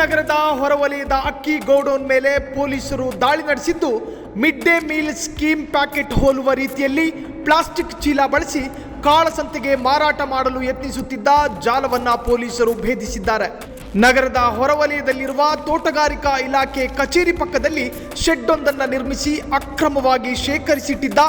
ನಗರದ ಹೊರವಲಯದ ಅಕ್ಕಿ ಗೋಡೌನ್ ಮೇಲೆ ಪೊಲೀಸರು ದಾಳಿ ನಡೆಸಿದ್ದು, mid day meal scheme packet ಹೋಲುವ ರೀತಿಯಲ್ಲಿ ಪ್ಲಾಸ್ಟಿಕ್ ಚೀಲ ಬಳಸಿ ಕಾಳಸಂತೆಗೆ ಮಾರಾಟ ಮಾಡಲು ಯತ್ನಿಸುತ್ತಿದ್ದ ಜಾಲವನ್ನ ಪೊಲೀಸರು ಭೇದಿಸಿದ್ದಾರೆ. ನಗರದ ಹೊರವಲಯದಲ್ಲಿರುವ ತೋಟಗಾರಿಕಾ ಇಲಾಖೆ ಕಚೇರಿ ಪಕ್ಕದಲ್ಲಿ ಶೆಡ್ ಒಂದನ್ನು ನಿರ್ಮಿಸಿ ಅಕ್ರಮವಾಗಿ ಶೇಖರಿಸಿಟ್ಟಿದ್ದ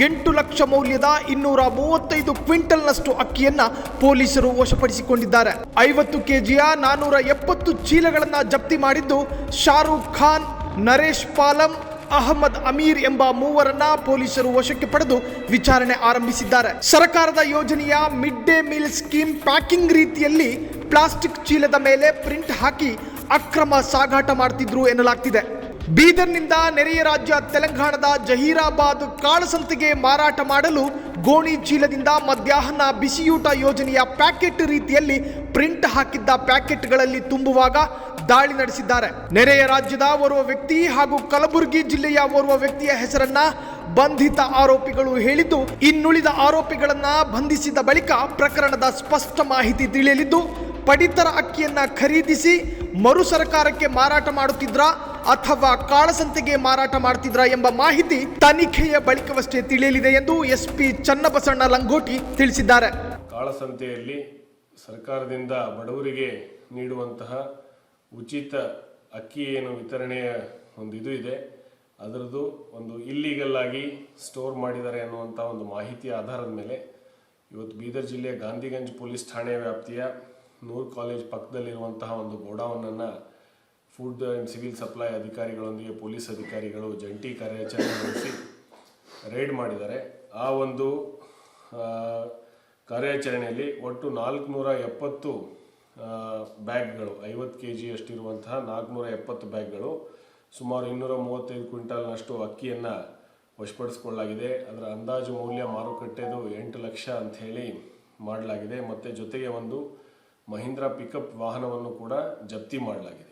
ಎಂಟು ಲಕ್ಷ ಮೌಲ್ಯದ ಇನ್ನೂರ ಮೂವತ್ತೈದು ಕ್ವಿಂಟಲ್ನಷ್ಟು ಅಕ್ಕಿಯನ್ನ ಪೊಲೀಸರು ವಶಪಡಿಸಿಕೊಂಡಿದ್ದಾರೆ. ಐವತ್ತು ಕೆಜಿಯ ನಾನೂರ ಎಪ್ಪತ್ತು ಚೀಲಗಳನ್ನ ಜಪ್ತಿ ಮಾಡಿದ್ದು ಶಾರುಖ್ ಖಾನ್, ನರೇಶ್ ಪಾಲಂ, ಅಹಮದ್ ಅಮೀರ್ ಎಂಬ ಮೂವರನ್ನ ಪೊಲೀಸರು ವಶಕ್ಕೆ ಪಡೆದು ವಿಚಾರಣೆ ಆರಂಭಿಸಿದ್ದಾರೆ. ಸರ್ಕಾರದ ಯೋಜನೆಯ mid day meal scheme packing ರೀತಿಯಲ್ಲಿ ಪ್ಲಾಸ್ಟಿಕ್ ಚೀಲದ ಮೇಲೆ ಪ್ರಿಂಟ್ ಹಾಕಿ ಅಕ್ರಮ ಸಾಗಾಟ ಮಾಡ್ತಿದ್ರು ಎನ್ನಲಾಗ್ತಿದೆ. ಬೀದರ್ನಿಂದ ನೆರೆಯ ರಾಜ್ಯ ತೆಲಂಗಾಣದ ಜಹೀರಾಬಾದ್ ಕಾಳಸಂತೆಗೆ ಮಾರಾಟ ಮಾಡಲು ಗೋಣಿ ಚೀಲದಿಂದ ಮಧ್ಯಾಹ್ನ ಬಿಸಿಯೂಟ ಯೋಜನೆಯ ಪ್ಯಾಕೆಟ್ ರೀತಿಯಲ್ಲಿ ಪ್ರಿಂಟ್ ಹಾಕಿದ್ದ ಪ್ಯಾಕೆಟ್ಗಳಲ್ಲಿ ತುಂಬುವಾಗ ದಾಳಿ ನಡೆಸಿದ್ದಾರೆ. ನೆರೆಯ ರಾಜ್ಯದ ಓರ್ವ ವ್ಯಕ್ತಿ ಹಾಗೂ ಕಲಬುರಗಿ ಜಿಲ್ಲೆಯ ಓರ್ವ ವ್ಯಕ್ತಿಯ ಹೆಸರನ್ನ ಬಂಧಿತ ಆರೋಪಿಗಳು ಹೇಳಿದ್ದು, ಇನ್ನುಳಿದ ಆರೋಪಿಗಳನ್ನ ಬಂಧಿಸಿದ ಬಳಿಕ ಪ್ರಕರಣದ ಸ್ಪಷ್ಟ ಮಾಹಿತಿ ತಿಳಿಯಲಿದ್ದು, ಪಡಿತರ ಅಕ್ಕಿಯನ್ನ ಖರೀದಿಸಿ ಮರು ಸರ್ಕಾರಕ್ಕೆ ಮಾರಾಟ ಮಾಡುತ್ತಿದ್ರಾ ಅಥವಾ ಕಾಳಸಂತೆಗೆ ಮಾರಾಟ ಮಾಡ್ತಿದ್ರಾ ಎಂಬ ಮಾಹಿತಿ ತನಿಖೆಯ ಬಳಿಕವಷ್ಟೇ ತಿಳಿಯಲಿದೆ ಎಂದು ಎಸ್ಪಿ ಚನ್ನಬಸಣ್ಣ ಲಂಗೋಟಿ ತಿಳಿಸಿದ್ದಾರೆ. ಕಾಳಸಂತೆಯಲ್ಲಿ ಸರ್ಕಾರದಿಂದ ಬಡವರಿಗೆ ನೀಡುವಂತಹ ಉಚಿತ ಅಕ್ಕಿ ಏನು ವಿತರಣೆಯ ಒಂದು ಇದು ಇದೆ. ಅದರದ್ದು ಒಂದು ಇಲ್ಲೀಗಲ್ ಆಗಿ ಸ್ಟೋರ್ ಮಾಡಿದ್ದಾರೆ ಅನ್ನುವಂಥ ಒಂದು ಮಾಹಿತಿಯ ಆಧಾರದ ಮೇಲೆ ಇವತ್ತು ಬೀದರ್ ಜಿಲ್ಲೆಯ ಗಾಂಧಿಗಂಜ್ ಪೊಲೀಸ್ ಠಾಣೆ ವ್ಯಾಪ್ತಿಯ ನೂರ್ ಕಾಲೇಜ್ ಪಕ್ಕದಲ್ಲಿರುವಂತಹ ಒಂದು ಗೋಡೌನನ್ನು ಫುಡ್ ಆ್ಯಂಡ್ ಸಿವಿಲ್ ಸಪ್ಲೈ ಅಧಿಕಾರಿಗಳೊಂದಿಗೆ ಪೊಲೀಸ್ ಅಧಿಕಾರಿಗಳು ಜಂಟಿ ಕಾರ್ಯಾಚರಣೆ ನಡೆಸಿ ರೈಡ್ ಮಾಡಿದ್ದಾರೆ. ಆ ಒಂದು ಕಾರ್ಯಾಚರಣೆಯಲ್ಲಿ ಒಟ್ಟು ನಾಲ್ಕುನೂರ ಎಪ್ಪತ್ತು ಬ್ಯಾಗ್ಗಳು, ಐವತ್ತು ಕೆ ಜಿ ಅಷ್ಟಿರುವಂತಹ ನಾಲ್ಕುನೂರ ಎಪ್ಪತ್ತು ಬ್ಯಾಗ್ಗಳು, ಸುಮಾರು ಇನ್ನೂರ ಮೂವತ್ತೈದು ಕ್ವಿಂಟಲ್ನಷ್ಟು ಅಕ್ಕಿಯನ್ನು ವಶಪಡಿಸ್ಕೊಳ್ಳಲಾಗಿದೆ. ಅದರ ಅಂದಾಜು ಮೌಲ್ಯ ಮಾರುಕಟ್ಟೆದು ಎಂಟು ಲಕ್ಷ ಅಂತ ಹೇಳಿ ಮಾಡಲಾಗಿದೆ. ಮತ್ತು ಜೊತೆಗೆ ಒಂದು ಮಹೀಂದ್ರ ಪಿಕಪ್ ವಾಹನವನ್ನು ಕೂಡ ಜಪ್ತಿ ಮಾಡಲಾಗಿದೆ.